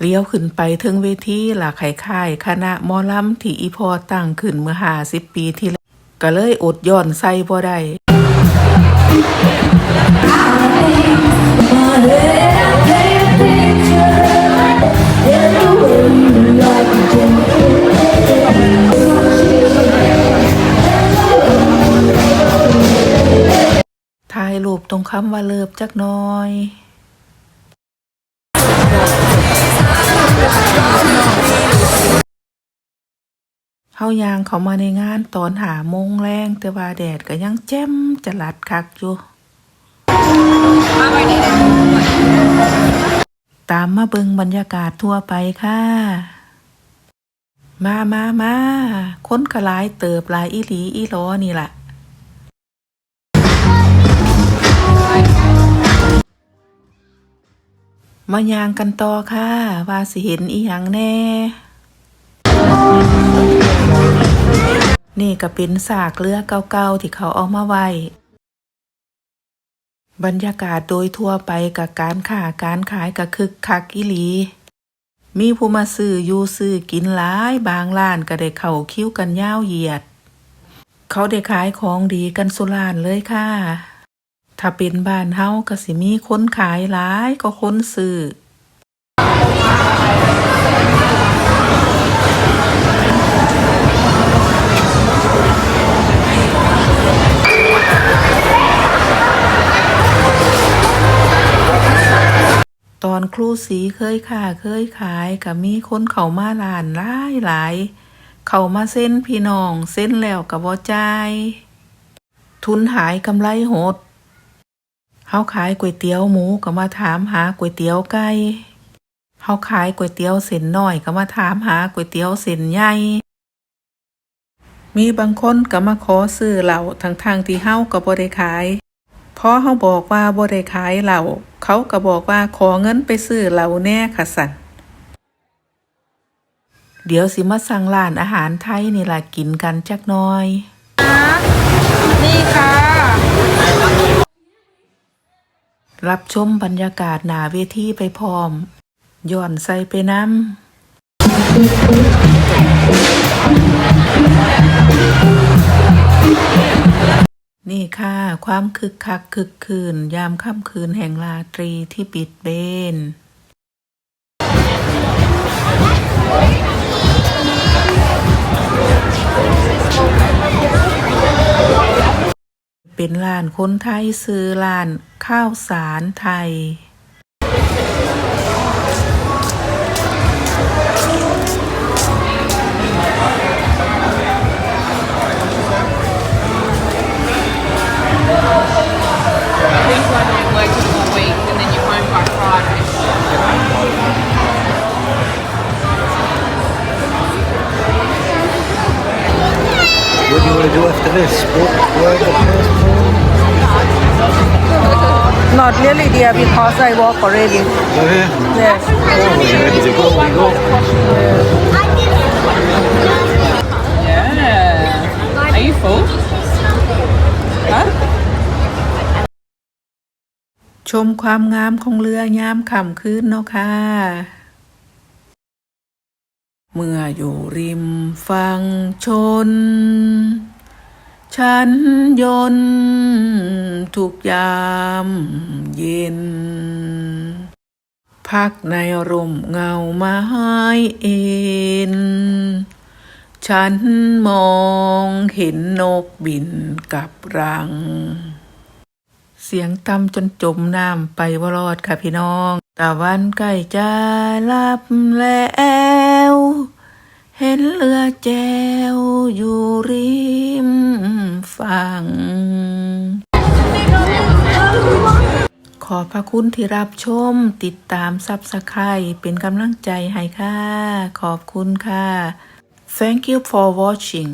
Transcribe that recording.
เลี้ยวขึ้นไปถึงเวทีหลักไข่ค่ายคณะมอลำที่อีพอตั้งขึ้นเมื่อห้าสิบปีที่แล้วก็เลยอดย่อนใส่บ่ได้ถ่ายรูปตรงคำว่าเลิบจักน้อย เฮายางเขามาในงานตอนหาโมงแรงแต่ว่าแดดก็ยังแจ่มจะหลัดคักอยู่ตามมาเบิงบรรยากาศทั่วไปค่ะ มามามาคนกระลายเติบลายอีหลีอีหลอนี่แหละมายางกันต่อค่ะ ว่าสิเห็นอีหยังแน่ นี่ก็เป็นซากเรือเก่าๆที่เขาเอามาไว้ บรรยากาศโดยทั่วไปกับการค้าการขายก็คึกคักอีหลี มีผู้มาซื้ออยู่ซื้อกินหลายบางร้านก็ได้เข้าคิ้วกันยาวเหยียด เขาได้ขายของดีกันสุรานเลยค่ะ ถ้าเป็นบ้านเฮาก็สิมีคนขายหลายก็คนซื้อ ครูสีเคยค่าเคยขายก็มีคนเขามาร้านหลายหลาย เขามาเส้นพี่น้องเส้นแล้วก็บ่จ่ายทุนหายกำไรหดเฮาขายก๋วยเตี๋ยวหมูก็มาถามหาก๋วยเตี๋ยวไก่เฮาขายก๋วยเตี๋ยวเส้นน้อยก็มาถามหาก๋วยเตี๋ยวเส้นใหญ่มีบางคนก็มาขอซื้อเหล้าทั้งๆที่เฮาก็บ่ได้ขายพอเฮาบอกว่าบ่ได้ขายเหล้า เขาก็บอกว่าขอเงินไปซื้อเหล้าแน่ค่ะสันเดี๋ยวสิมาสั่งร้านอาหารไทยนี่ล่ะกินกันจักหน่อย นี่ค่ะ รับชมบรรยากาศหนาเวทีไปพร้อม ย่อนใส่ไปน้ำ นี่ค่ะ ความคึกคักคึกคืน ยามค่ำคืนแห่งราตรีที่ปิดเบนเป็นร้านคนไทยซื้อร้านข้าวสารไทย What do you want to do after this? Walk, ride the passport? Not really, dear, because I walk already. Go here. Yes. Oh, you ready to go? We go. Yeah. Are you full? Huh? ชมความงามของเรือยามค่ำคืนเนาะค่ะ เมื่ออยู่ริมฝั่งชน ฉันยนทุกยามเย็น พักในร่มเงาไม้เอ็น ฉันมองเห็นนกบินกับรัง เสียงต่ำจนจมน้ำไปวรอดค่ะพี่น้อง ตะวันใกล้จะลับแล้ว เห็นเรือแจวอยู่ริมฝั่ง ขอพระคุณที่รับชมติดตามซับสไครเป็นกำลังใจให้ค่ะ ขอบคุณค่ะ Thank you for watching